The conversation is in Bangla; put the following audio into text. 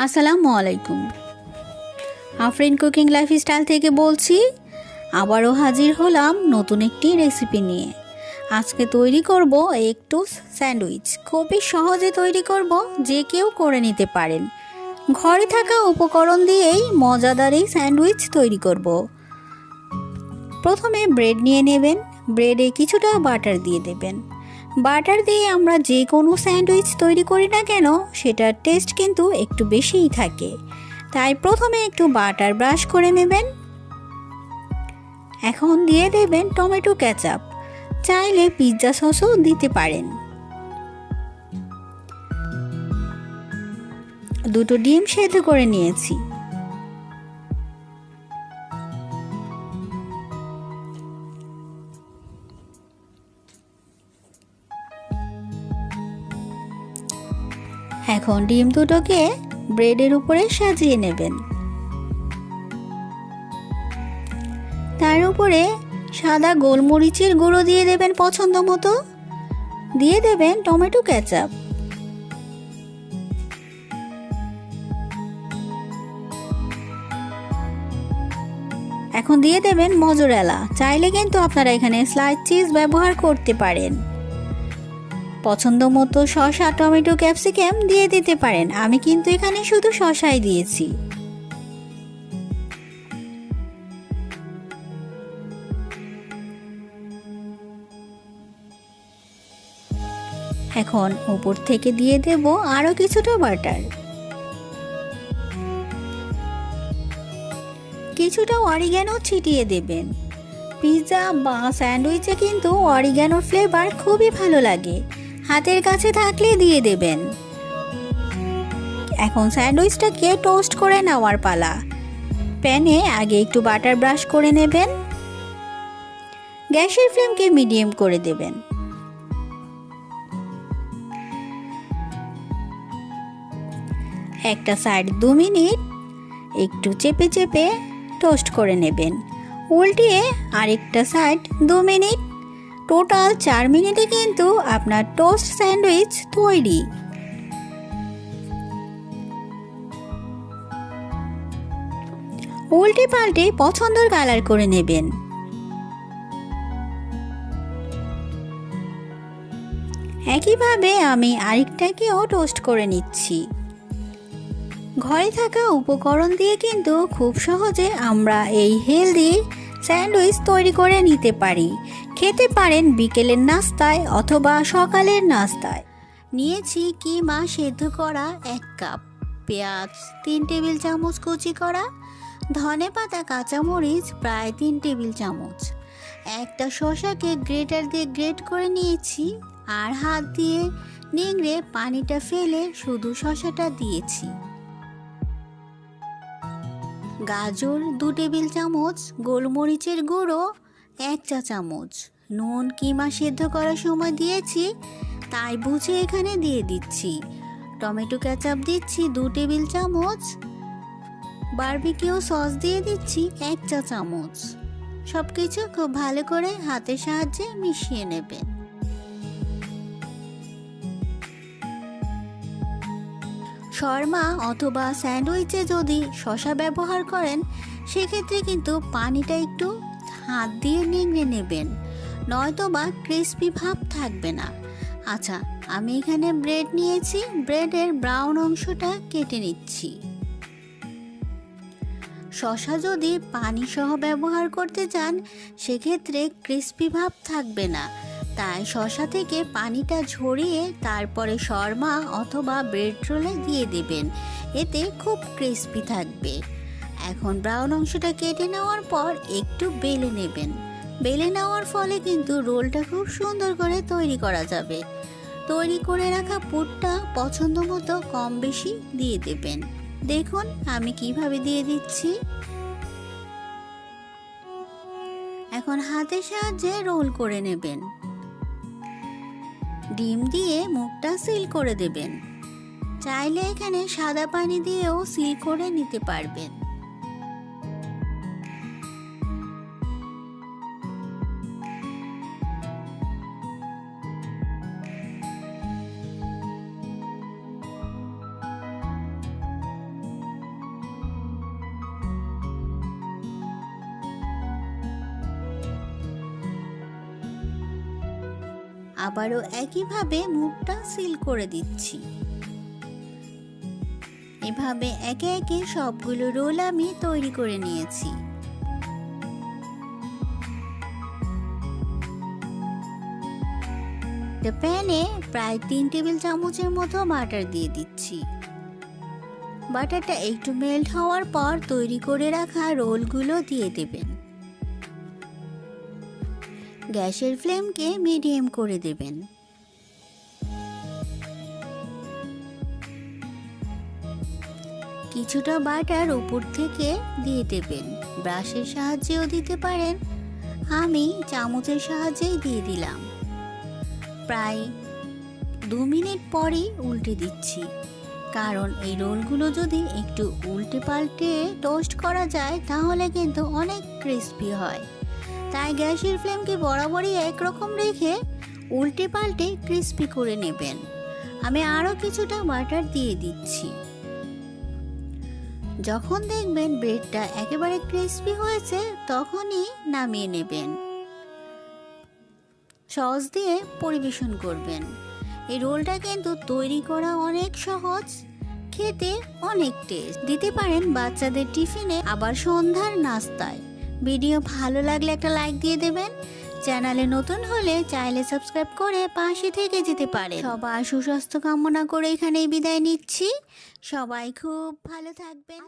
আসসালামু আলাইকুম। আফরিন কুকিং লাইফস্টাইল থেকে বলছি, আবারও হাজির হলাম নতুন একটি রেসিপি নিয়ে। আজকে তৈরি করব একটু স্যান্ডউইচ। খুবই সহজে তৈরি করব, যে কেউ করে নিতে পারেন। ঘরে থাকা উপকরণ দিয়েই মজাদার এই স্যান্ডউইচ তৈরি করব। প্রথমে ব্রেড নিয়ে নেবেন। ব্রেডে কিছুটা বাটার দিয়ে দেবেন। বাটার দিয়ে আমরা যে কোনো স্যান্ডউইচ তৈরি করি না কেন, সেটার টেস্ট কিন্তু একটু বেশিই থাকে। তাই প্রথমে একটু বাটার ব্রাশ করে নেবেন। এখন দিয়ে দেবেন টমেটো ক্যাচাপ চাইলে পিৎজা সসও দিতে পারেন। দুটো ডিম সেদ্ধ করে নিয়েছি। এখন ডিম দুটোকে ব্রেডের উপরে সাজিয়ে নেবেন। তার উপরে সাদা গোলমরিচের গুঁড়ো দিয়ে দেবেন পছন্দ মতো। দিয়ে দেবেন টমেটো ক্যাচাপ এখন দিয়ে দেবেন মজুরেলা। চাইলে কিন্তু আপনারা এখানে স্লাইস চিজ ব্যবহার করতে পারেন। পছন্দ মতো শসা টমেটো, ক্যাপসিকাম দিয়ে দিতে পারেন। আমি কিন্তু এখানে শুধু শসাই দিয়েছি। এখন উপর থেকে দিয়ে দেব আরও কিছুটা বাটার। কিছুটা অরিগ্যানো ছিটিয়ে দেবেন। পিৎজা বা স্যান্ডউইচে কিন্তু অরিগ্যানোর ফ্লেভার খুবই ভালো লাগে। হাতের কাছে থাকলে দিয়ে দেবেন। এখন স্যান্ডউইচটাকে টোস্ট করে নেওয়ার পালা। প্যানে আগে একটু বাটার ব্রাশ করে নেবেন। গ্যাসের ফ্লেমকে মিডিয়াম করে দেবেন। একটা সাইড দু মিনিট একটু চেপে চেপে টোস্ট করে নেবেন। উল্টিয়ে আরেকটা সাইড দু মিনিট টোটাল চার মিনিটে কিন্তু আপনার টোস্ট স্যান্ডউইচ তৈরি। উল্টে পাল্টে পছন্দের কালার করে নেবেন। একইভাবে আমি আরেকটাকেও টোস্ট করে নিচ্ছি। ঘরে থাকা উপকরণ দিয়ে কিন্তু খুব সহজে আমরা এই হেলদি স্যান্ডউইচ তৈরি করে নিতে পারি। খেতে পারেন বিকেলের নাস্তায় অথবা সকালের নাস্তায়। নিয়েছি কিমা সেদ্ধ করা এক কাপ। পেঁয়াজ তিন টেবিল চামচ কুচি করা। ধনে পাতা, কাঁচামরিচ প্রায় তিন টেবিল চামচ। একটা শশাকে গ্রেটার দিয়ে গ্রেট করে নিয়েছি আর হাত দিয়ে নিংড়ে পানিটা ফেলে শুধু শশাটা দিয়েছি। গাজর, দু টেবিল চামচ, গোলমরিচের গুঁড়ো, এক চা চামচ। নুন কিমা সেদ্ধ করার সময় দিয়েছি, তাই বুঝে এখানে দিয়ে দিচ্ছি। টমেটো ক্যাচাপ দিচ্ছি, দু টেবিল চামচ। বারবিকিউ সস দিয়ে দিচ্ছি, এক চা চামচ। সব কিছু খুব ভালো করে হাতের সাহায্যে মিশিয়ে নেবেন। শর্মা অথবা স্যান্ডউইচে যদি শশা ব্যবহার করেন, সেক্ষেত্রে কিন্তু পানিটা একটু হাত দিয়ে নিংড়ে নেবেন। নয়তো বা ক্রিসপি ভাব থাকবে না। আচ্ছা আমি এখানে ব্রেড নিয়েছি, ব্রেডের ব্রাউন অংশটা কেটে নিচ্ছি। শশা যদি পানি সহ ব্যবহার করতে চান, সেক্ষেত্রে ক্রিসপি ভাব থাকবে না। তাই শশা থেকে পানিটা ঝরিয়ে তারপরে শর্মা অথবা ব্রেড রোলে দিয়ে দেবেন। এতে খুব ক্রিস্পি থাকবে। এখন ব্রাউন অংশটা কেটে নেওয়ার পর একটু বেলে নেবেন। বেলে নেওয়ার ফলে কিন্তু রোলটা খুব সুন্দর করে তৈরি করা যাবে। তৈরি করে রাখা পুরটা পছন্দ মতো কম বেশি দিয়ে দেবেন। দেখুন আমি কীভাবে দিয়ে দিচ্ছি। এখন হাতের সাহায্যে রোল করে নেবেন। ডিম দিয়ে মুখটা সিল করে দেবেন। চাইলে এখানে সাদা পানি দিয়েও সিল করে নিতে পারবেন। আবারও একইভাবে মুখটা সিল করে দিচ্ছি। এভাবে একে একে সবগুলো রোল আমি তৈরি করে নিয়েছি। প্যানে প্রায় তিন টেবিল চামচের মতো বাটার দিয়ে দিচ্ছি। বাটারটা একটু মেল্ট হওয়ার পর তৈরি করে রাখা রোলগুলো দিয়ে দেবেন। গ্যাসের ফ্লেমকে মিডিয়াম করে দেবেন। কিছুটা বাটার উপর থেকে দিয়ে দেবেন। ব্রাশের সাহায্যেও দিতে পারেন। আমি চামচের সাহায্যেই দিয়ে দিলাম। প্রায় দু মিনিট পরেই উল্টে দিচ্ছি। কারণ এই রোলগুলো যদি একটু উল্টে পাল্টে টোস্ট করা যায়, তাহলে কিন্তু অনেক ক্রিস্পি হয়। তাই গ্যাসের ফ্লেমকে বরাবরই একরকম রেখে উল্টে পাল্টে ক্রিস্পি করে নেবেন। আমি আরও কিছুটা বাটার দিয়ে দিচ্ছি। যখন দেখবেন ব্রেডটা একেবারে ক্রিস্পি হয়েছে, তখনই নামিয়ে নেবেন। সস দিয়ে পরিবেশন করবেন। এই রোলটা কিন্তু তৈরি করা অনেক সহজ, খেতে অনেক টেস্ট। দিতে পারেন বাচ্চাদের টিফিনে আবার সন্ধ্যার নাস্তায়। ভিডিও ভালো লাগলে একটা লাইক দিয়ে দেবেন। চ্যানেলে নতুন হলে চাইলে সাবস্ক্রাইব করে পাশে থেকে যেতে পারে সবার সুস্বাস্থ্য কামনা করে এখানেই বিদায় নিচ্ছি। সবাই খুব ভালো থাকবেন।